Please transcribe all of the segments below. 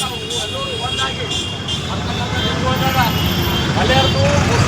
ನಾವು ಎಲ್ಲರೂ ಒಂದಾಗಿ ಅಲ್ಲೂ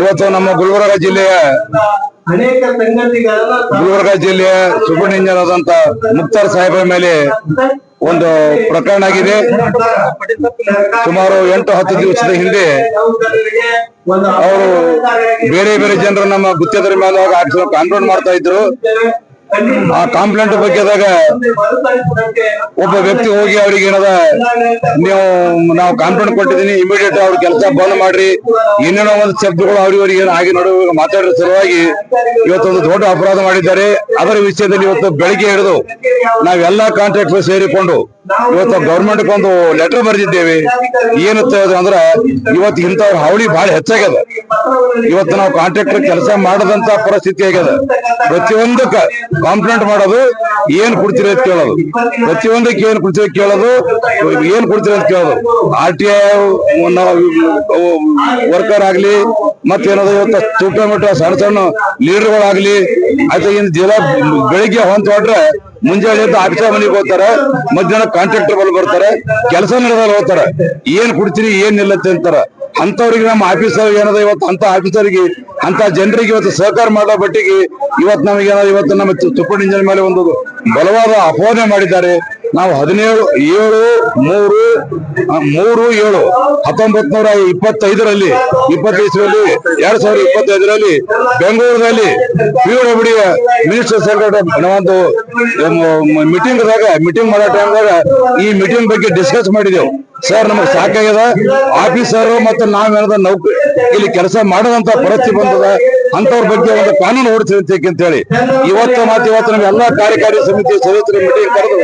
ಇವತ್ತು ನಮ್ಮ ಗುಲ್ಬರ್ಗ ಜಿಲ್ಲೆಯ ಗುಲ್ಬರ್ಗ ಜಿಲ್ಲೆಯ ಸುಬ್ರಹ್ಮಣ್ಯನ್ ಆದಂತ ಮುಕ್ತಾರ್ ಸಾಹೇಬರ ಮೇಲೆ ಒಂದು ಪ್ರಕರಣ ಆಗಿದೆ. ಸುಮಾರು ಎಂಟು ಹತ್ತು ದಿವಸದ ಹಿಂದೆ ಅವರು ಬೇರೆ ಬೇರೆ ಜನರು ನಮ್ಮ ಗುತ್ತಿಗೆದಾರ ಮೇಲೆ ಕಾಂಪ್ಲೇಂಟ್ ಮಾಡ್ತಾ ಇದ್ರು. ಆ ಕಾಂಪ್ಲೇಂಟ್ ಬಗ್ಗೆದಾಗ ಒಬ್ಬ ವ್ಯಕ್ತಿ ಹೋಗಿ ಅವ್ರಿಗೆ ಏನದ, ನೀವು, ನಾವು ಕಾಂಪ್ಲೇಂಟ್ ಕೊಟ್ಟಿದ್ದೀನಿ ಇಮಿಡಿಯೇಟ್ ಅವ್ರ ಕೆಲಸ ಬಂದ್ ಮಾಡ್ರಿ. ಏನೇನೋ ಒಂದು ಶಬ್ದಗಳು ಅವ್ರಿಗೆ ಏನು ಹಾಗೆ ನಡುವೆ ಮಾತಾಡೋ ಸಲುವಾಗಿ ಇವತ್ತೊಂದು ದೊಡ್ಡ ಅಪರಾಧ ಮಾಡಿದ್ದಾರೆ. ಅದರ ವಿಷಯದಲ್ಲಿ ಇವತ್ತು ಬೆಳಿಗ್ಗೆ ಹಿಡಿದು ನಾವೆಲ್ಲಾ ಕಾಂಟ್ರಾಕ್ಟರ್ ಸೇರಿಕೊಂಡು ಇವತ್ತು ಗೌರ್ಮೆಂಟ್ ಒಂದು ಲೆಟರ್ ಬರೆದಿದ್ದೇವೆ. ಏನು ಅಂದ್ರ ಇವತ್ತು ಇಂಥ ಹಾವಳಿ ಬಹಳ ಹೆಚ್ಚಾಗ್ಯದ. ಇವತ್ತು ನಾವು ಕಾಂಟ್ರಾಕ್ಟರ್ ಕೆಲಸ ಮಾಡದಂತ ಪರಿಸ್ಥಿತಿ ಆಗ್ಯದ. ಪ್ರತಿಯೊಂದಕ್ಕ ಕಾಂಪ್ಲೇಂಟ್ ಮಾಡೋದು ಏನ್ ಕೊಡ್ತೀರಿ ಅಂತ ಕೇಳೋದು. ಪ್ರತಿಯೊಂದಕ್ಕೆ ಏನ್ ಕೊಡ್ತೀರಿ ಕೇಳೋದು, ಏನ್ ಕೊಡ್ತೀರಿ ಅಂತ ಕೇಳೋದು. ಆರ್ ಟಿ ಐ ವರ್ಕರ್ ಆಗ್ಲಿ ಮತ್ತೇನದು ಇವತ್ತು ತೂಕ ಮಟ್ಟ ಸಣ್ಣ ಸಣ್ಣ ಲೀಡರ್ಗಳಾಗ್ಲಿ ಅಥವಾ ಇನ್ ಜಿಲ್ಲಾ ಬೆಳಿಗ್ಗೆ ಹೊಂತ ಹೊಟ್ರೆ ಮುಂಜಾನೆ ಎದ್ದು ಆಫೀಸರ್ ಮನೆಗೆ ಹೋಗ್ತಾರೆ, ಮಧ್ಯಾಹ್ನ ಕಾಂಟ್ರಾಕ್ಟರ್ ಬಲ್ ಬರ್ತಾರೆ, ಕೆಲಸ ನಡೆದಲ್ಲಿ ಹೋಗ್ತಾರೆ. ಏನ್ ಕೊಡ್ತೀರಿ ಏನ್ ನಿಲ್ಲತ್ತೆ ಅಂತಾರೆ. ಅಂತವ್ರಿಗೆ ನಮ್ಮ ಆಫೀಸರ್ ಏನದ ಇವತ್ತು ಅಂತ ಆಫೀಸರ್ಗೆ ಅಂತ ಜನರಿಗೆ ಇವತ್ತು ಸಹಕಾರ ಮಾಡೋ ಬಟ್ಟಿಗೆ ಇವತ್ತು ನಮಗೆ ಏನದ ಇವತ್ತು ನಮ್ಮ ತುಪ್ಪಡಿ ಇಂಜಿನ್ ಮೇಲೆ ಒಂದು ಬಲವಾದ ಅಪೋನೆ ಮಾಡಿದ್ದಾರೆ. ನಾವು ಹದಿನೇಳು, ಏಳು, ಮೂರು ಮೂರು, ಏಳು ಹತ್ತೊಂಬತ್ ನೂರ ಇಪ್ಪತ್ತೈದರಲ್ಲಿ ಇಪ್ಪತ್ತೈದರಲ್ಲಿ, ಎರಡ್ ಸಾವಿರದ ಇಪ್ಪತ್ತೈದರಲ್ಲಿ ಬೆಂಗಳೂರಿನಲ್ಲಿ ಪಿಡಬ್ಲ್ಯೂ ಮಿನಿಸ್ಟರ್ ಸೆಕ್ರೆಟರಿ ಒಂದು ಮೀಟಿಂಗ್ ದಾಗ ಮೀಟಿಂಗ್ ಮಾಡೋ ಟೈಮ್ದಾಗ ಈ ಮೀಟಿಂಗ್ ಬಗ್ಗೆ ಡಿಸ್ಕಸ್ ಮಾಡಿದೆವು. ಸರ್, ನಮಗ್ ಸಾಕಾಗ್ಯದ. ಆಫೀಸರ್ ಮತ್ತು ನಾವೇನದ ನೌಕರಿ ಇಲ್ಲಿ ಕೆಲಸ ಮಾಡದಂತ ಪರಿಸ್ಥಿತಿ ಬಂದದ. ಅಂತವ್ರ ಬಗ್ಗೆ ಒಂದು ಕಾನೂನು ಓಡಿಸಿರ್ತೀವಿ ಅಂತ ಹೇಳಿ. ಇವತ್ತು ಇವತ್ತು ನಮ್ಗೆ ಎಲ್ಲಾ ಕಾರ್ಯಕಾರಿ ಸಮಿತಿ ಸದಸ್ಯರ ಮೀಟಿಂಗ್ ಕರೆದು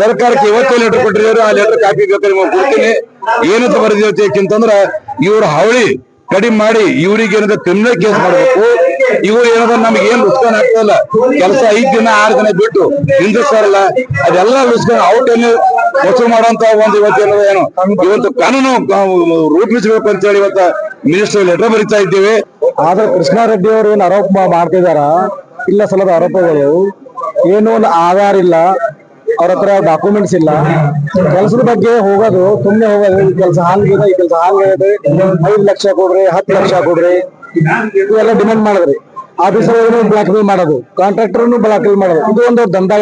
ಸರ್ಕಾರಕ್ಕೆ ಇವತ್ತೇ ಲೆಟರ್ ಕೊಟ್ಟಿದ್ದಾರೆ ಆ ಲೆಟರ್ ಕಾಪಿ ಬೇಕಾದ್ರೆ ನಿಮಗೆ ಕೊಡ್ತೀನಿ. ಏನಂತ ಬರೆದಿರ್ತೇಕಂತಂದ್ರ ಇವ್ರ ಹಾವಳಿ ಕಡಿಮೆ ಮಾಡಿ ಇವ್ರಿಗೆ ಏನದ ಕ್ರಿಮಿನಲ್ ಕೇಸ್ ಮಾಡಬೇಕು. ಇವ್ರು ಏನದ ನಮ್ಗೆ ಏನ್ ಆಗ್ತಾ ಇಲ್ಲ. ಕೆಲಸ ಐದ್ ದಿನ, ಆರು ದಿನ ಬಿಟ್ಟು ಹಿಂದಿಸ್ತಾರಲ್ಲ ಅದೆಲ್ಲ ನುಸ್ಕಾನ್ ಔಟ್ ಏನು ವಸೂಲು ಮಾಡುವಂತ ಒಂದು ಇವತ್ತು ಏನದ ಏನು? ಇವತ್ತು ಕಾನೂನು ರೂಪಿಸಬೇಕು ಅಂತ ಹೇಳಿ ಇವತ್ತ ಮಿನಿಸ್ಟರ್ ಲೆಟರ್ ಬರಿತಾ ಇದ್ದೇವೆ. ಆದ್ರೆ ಕೃಷ್ಣಾರೆಡ್ಡಿ ಅವರು ಏನು ಆರೋಪ ಮಾಡ್ತಿದಾರ ಇಲ್ಲ ಸಲದ ಆರೋಪಗಳು. ಏನು ಒಂದು ಆಧಾರ ಇಲ್ಲ. ಅವ್ರ ಹತ್ರ ಡಾಕ್ಯುಮೆಂಟ್ಸ್ ಇಲ್ಲ. ಕೆಲಸದ ಬಗ್ಗೆ ಹೋಗೋದು ಸುಮ್ಮನೆ ಹೋಗೋದು, ಈ ಕೆಲಸ ಹಾಲ್ಗಿದೆ, ಈ ಕೆಲಸ ಹಾಲ್ಗಿದೆ. ಐದು ಲಕ್ಷ ಕೊಡ್ರಿ, ಹತ್ತು ಲಕ್ಷ ಕೊಡ್ರಿ. ಇವೆಲ್ಲ ಡಿಮಾಂಡ್ ಮಾಡಿದ್ರಿ. ಆಫೀಸರ್ ಬ್ಲಾಕ್ ಮೇಲ್ ಮಾಡೋದು ಕಾಂಟ್ರಾಕ್ಟರ್ ಬ್ಲಾಕ್ ಮೇಲ್ ಮಾಡೋದು. ಇದು ಒಂದು ದಂಧ.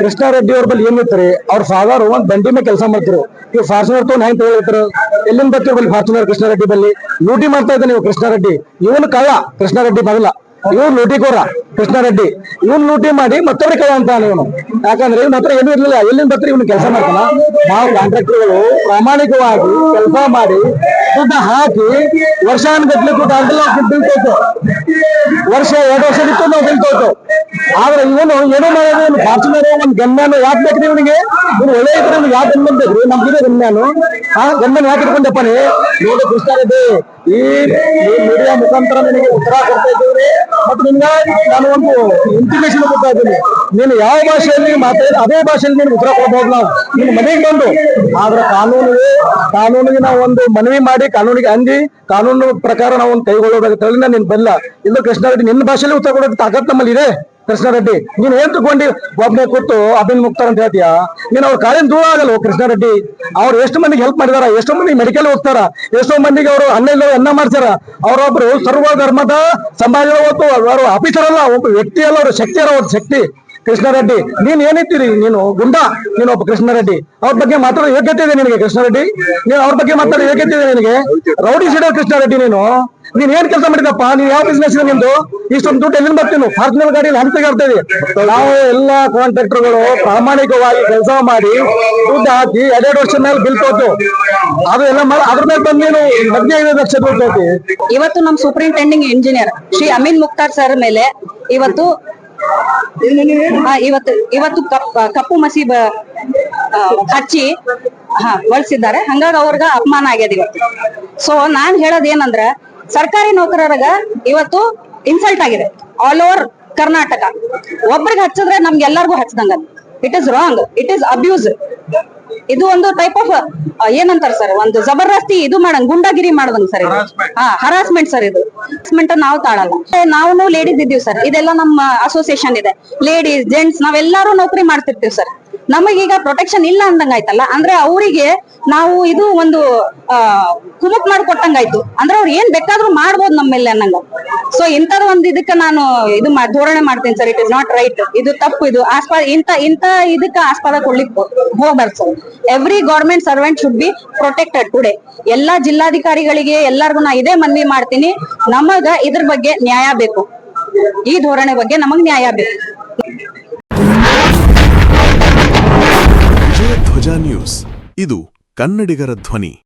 ಕೃಷ್ಣ ರೆಡ್ಡಿ ಅವ್ರ ಬಳಿ ಏನಿರ್ತಾರೆ ಅವ್ರ ಫಾದರ್ ಒಂದ್ ದಂಡಿ ಮೇಲೆ ಕೆಲಸ ಮಾಡ್ತಿರು ನೀವು ಫಾರ್ಚುನರ್ ತಗೊಂಡ್ ಹೆಂಗ್ ಹೇಳಿರ್ತಾರ ಎಲ್ಲಿಂದ ಬರ್ತೀವಿ ಬಲ್ಲಿ ಫಾರ್ಚುನರ್ ಕೃಷ್ಣಾರೆಡ್ಡಿ ಬಲ್ಲಿ? ಲೂಟಿ ಮಾಡ್ತಾ ಇದ್ದಾನೆ ನೀವು ಕೃಷ್ಣಾರೆಡ್ಡಿ ಇವನು ಕಳ್ಳ ಕೃಷ್ಣಾರೆಡ್ಡಿ ಲೂಟಿ ಕೋರ ಕೃಷ್ಣ ರೆಡ್ಡಿ. ಇವನ್ ಲೂಟಿ ಮಾಡಿ ಮತ್ತೊಬ್ಬರಿ ಕಳ್ಳ ಅಂತ ಇವನು. ಯಾಕಂದ್ರೆ ಇವನ್ ಹತ್ರ ಏನು ಇರ್ಲಿಲ್ಲ. ಎಲ್ಲಿಂದ ಬರ್ತೀರಿ? ಇವನು ಕೆಲಸ ಮಾಡ್ತಾನ. ನಾವು ಕಾಂಟ್ರಾಕ್ಟರ್ಗಳು ಪ್ರಾಮಾಣಿಕವಾಗಿ ಕೆಲಸ ಮಾಡಿ, ದುಡ್ಡು ಹಾಕಿ ವರ್ಷಾನುಗಟ್ಲೆ ಕೂಡ ಅಂತ ಬಿಲ್ತೋಯ್ತು ವರ್ಷ ಎರಡು ವರ್ಷ ಬಿಟ್ಟು ನಾವು ಆದ್ರೆ ಇವನು ಏನೋ ಮಾಡೋದು ಒಂದು ಫಾರ್ಚುನರ್ ಒಂದು ಗನ್ಮ್ಯಾನ್ ಯಾಕೆ ಬೇಕ್ರಿ ಇವನಿಗೆ? ಇವ್ನು ಒಳ್ಳೆ ಇದ್ರೆ ಇವ್ನಿಗೆ ಯಾಕೆ ಗನ್ಮನ್ ಬೇಕ್ರಿ ನಮ್ಗಿದೆ ಆ ಗನ್ಮನ್ ಯಾಕೆ ಇಟ್ಕೊಂಡಪ್ಪನೇ ನೋಡು ಕೃಷ್ಣಾರೆಡ್ಡಿ ಮೀಡಿಯಾ ಮುಖಾಂತರ ನಿಮಗೆ ಉತ್ತರ ಕೊಡ್ತಾ ಇದ್ದೀವಿ. ಮತ್ತು ನಿಮ್ಗೆ ನಾನು ಒಂದು ಇಂಟಿಮೇಶನ್ ಕೊಡ್ತಾ ಇದ್ದೀನಿ. ನೀನು ಯಾವ ಭಾಷೆಯಲ್ಲಿ ಮಾತಾಡಿ ಅದೇ ಭಾಷೆಯಲ್ಲಿ ನೀನು ಉತ್ತರ ಕೊಡ್ಬೋದು ನಾವು. ನಿನ್ನ ಮನೆಗೆ ಬಂದು. ಆದ್ರೆ ಕಾನೂನು ಕಾನೂನಿಗೆ ನಾವು ಒಂದು ಮನವಿ ಮಾಡಿ, ಕಾನೂನಿಗೆ ಅಂದಿ, ಕಾನೂನು ಪ್ರಕಾರ ನಾವು ಒಂದು ಕೈಗೊಳ್ಳೋದಾಗ ನಾನು ನೀನು ಬಲ್ಲ. ಇಲ್ಲ ಕೃಷ್ಣಾರೆಡ್ಡಿ ನಿನ್ನ ಭಾಷೆಯಲ್ಲಿ ಉತ್ತರ ಕೊಡೋದಕ್ಕೆ ತಾಕತ್ ನಮ್ಮಲ್ಲಿ ಇದೆ ಕೃಷ್ಣಾರೆಡ್ಡಿ ನೀನ್ ಏನ್ ತಗೊಂಡಿ ಒಬ್ಬನೇ ಕೂತು ಅಭಿನ್ ಮುಕ್ತಾರ ಅಂತ ಹೇಳ್ತೀಯಾ? ನೀನ್ ಅವ್ರ ಕಾಲಿನ ದೂರ ಆಗಲ್ಲ ಕೃಷ್ಣಾರೆಡ್ಡಿ ಅವ್ರು ಎಷ್ಟು ಮಂದಿಗೆ ಹೆಲ್ಪ್ ಮಾಡಿದಾರ, ಎಷ್ಟೋ ಮಂದಿಗೆ ಮೆಡಿಕಲ್ ಹೋಗ್ತಾರ, ಎಷ್ಟೋ ಮಂದಿಗೆ ಅವರು ಅನ್ನ ಅನ್ನ ಮಾಡ್ತಾರ ಅವರೊಬ್ರು ಸರ್ವ ಧರ್ಮದ ಸಮಾಜ ಆಫೀಸರ್ ಅಲ್ಲ, ಒಬ್ಬ ವ್ಯಕ್ತಿ ಅಲ್ಲ, ಅವ್ರ ಶಕ್ತಿ ಅಲ್ಲ, ಅವ್ರ ಶಕ್ತಿ. ಕೃಷ್ಣಾರೆಡ್ಡಿ, ನೀನ್ ಏನಿತ್ತೀರಿ ನೀನು ಗುಂಡ? ನೀನು ಒಬ್ಬ ಕೃಷ್ಣಾರೆಡ್ಡಿ. ಅವ್ರ ಬಗ್ಗೆ ಮಾತಾಡೋ ಯೋಗ್ಯತೆ ಇದೆ ನಿನಗೆ ಕೃಷ್ಣಾರೆಡ್ಡಿ? ನೀನು ಅವ್ರ ಬಗ್ಗೆ ಮಾತಾಡೋ ಯೋಗ್ಯತೆ ಇದೆ ನಿನಗೆ? ರೌಡಿ ಸೀಡರ್ ಕೃಷ್ಣಾರೆಡ್ಡಿ ನೀನು? ನೀನ್ ಏನ್ ಕೆಲಸ ಮಾಡಿದಪ್ಪ? ನೀನ್ ಯಾವ ಬಿಸ್ನೆಸ್ ಇದೆ ನಿಮ್ದು ಇಷ್ಟೊಂದು ದುಡ್ಡು ಎಲ್ಲಿಂದ ಬರ್ತೀನಿ? ಫಾರ್ಚುನರ್ ಗಾಡಿಯಲ್ಲಿ ಹಂತ ಆಡ್ತಾ ಇದೆ ನಾವು ಎಲ್ಲಾ ಕಾಂಟ್ರಾಕ್ಟರ್ಗಳು ಪ್ರಾಮಾಣಿಕವಾಗಿ ಕೆಲಸ ಮಾಡಿ ದುಡ್ಡು ಹಾಕಿ ಎರಡೆರಡು ವರ್ಷದ ಮೇಲೆ ಬಿಲ್ ಕೊಟ್ಟು ಅದು ಎಲ್ಲ ಮಾಡಿ ಅದ್ರ ಮೇಲೆ ಬಂದು ನೀನು ಹದಿನೈದು ಲಕ್ಷ ದುಡ್ಡು ಇವತ್ತು ನಮ್ superintending engineer Shri Amin Mukhtar sir ಮೇಲೆ ಇವತ್ತು ಇವತ್ತು ಇವತ್ತು ಕಪ್ ಕಪ್ಪು ಮಸಿ ಹಚ್ಚಿ, ಹಾ, ಬಳಸಿದ್ದಾರೆ. ಹಂಗಾಗಿ ಅವ್ರಗ ಅಪಮಾನ ಆಗ್ಯದ ಇವತ್ತು. ಸೊ ನಾನ್ ಹೇಳೋದ್ ಏನಂದ್ರ ಸರ್ಕಾರಿ ನೌಕರರಾಗ ಇವತ್ತು ಇನ್ಸಲ್ಟ್ ಆಗಿದೆ. All over Karnataka. ಒಬ್ರಿಗೆ ಹಚ್ಚಿದ್ರೆ ನಮ್ಗೆಲ್ಲರಿಗೂ ಹಚ್ಚದಂಗ it is wrong it is abuse ಇದು ಒಂದು ಟೈಪ್ ಆಫ್ ಏನಂತಾರ ಸರ್ ಒಂದು ಜಬರ್ದಸ್ತಿ ಇದು ಮಾಡಂಗ್ ಗುಂಡಾಗಿರಿ ಮಾಡದಂಗ್ ಸರ್ ಇದು. ಹಾ ಹರಾಸ್ಮೆಂಟ್ ಸರ್ ಇದು. ಹರಾಸ್ಮೆಂಟ್ ನಾವು ತಾಳಲ್ಲ. ನಾವು ಲೇಡೀಸ್ ಇದ್ದೀವಿ ಸರ್ ಇದೆಲ್ಲ ನಮ್ಮ ಅಸೋಸಿಯೇಷನ್ ಇದೆ. ಲೇಡೀಸ್ ಜೆಂಟ್ಸ್ ನಾವೆಲ್ಲಾರು ನೌಕರಿ ಮಾಡ್ತಿರ್ತೀವಿ ಸರ್ ನಮಗೀಗ ಪ್ರೊಟೆಕ್ಷನ್ ಇಲ್ಲ ಅಂದಂಗ ಆಯ್ತಲ್ಲ ಅಂದ್ರೆ ಅವರಿಗೆ ನಾವು ಇದು ಒಂದು, ಆ, ಕುಮುಕ್ ಮಾಡ್ಕೊಟ್ಟಂಗಾಯ್ತು ಅಂದ್ರೆ ಅವ್ರು ಏನ್ ಬೇಕಾದ್ರೂ ಮಾಡ್ಬೋದು ನಮ್ಮ ಮೇಲೆ ಅನ್ನಂಗ. ಸೊ ಇಂಥದ್ ಒಂದ್ ಇದಕ್ಕ ನಾನು ಇದು ಧೋರಣೆ ಮಾಡ್ತೀನಿ sir. It is not right ಇದು ತಪ್ಪು ಇದು. ಆಸ್ಪದ ಇಂತ ಇಂತ ಇದಕ್ಕ ಆಸ್ಪದ ಕೊಡ್ಲಿಕ್ಕೆ ಹೋಗ್ಬಾರ್ದು sir. Every government servant should be protected today ಎಲ್ಲಾ ಜಿಲ್ಲಾಧಿಕಾರಿಗಳಿಗೆ ಎಲ್ಲಾರ್ಗು ನಾ ಇದೇ ಮನವಿ ಮಾಡ್ತೀನಿ. ನಮಗ ಇದ್ರ ಬಗ್ಗೆ ನ್ಯಾಯ ಬೇಕು. ಈ ಧೋರಣೆ ಬಗ್ಗೆ ನಮಗ್ ನ್ಯಾಯ ಬೇಕು. ವಿಜಯಧ್ವಜ ನ್ಯೂಸ್. ಇದು ಕನ್ನಡಿಗರ ಧ್ವನಿ.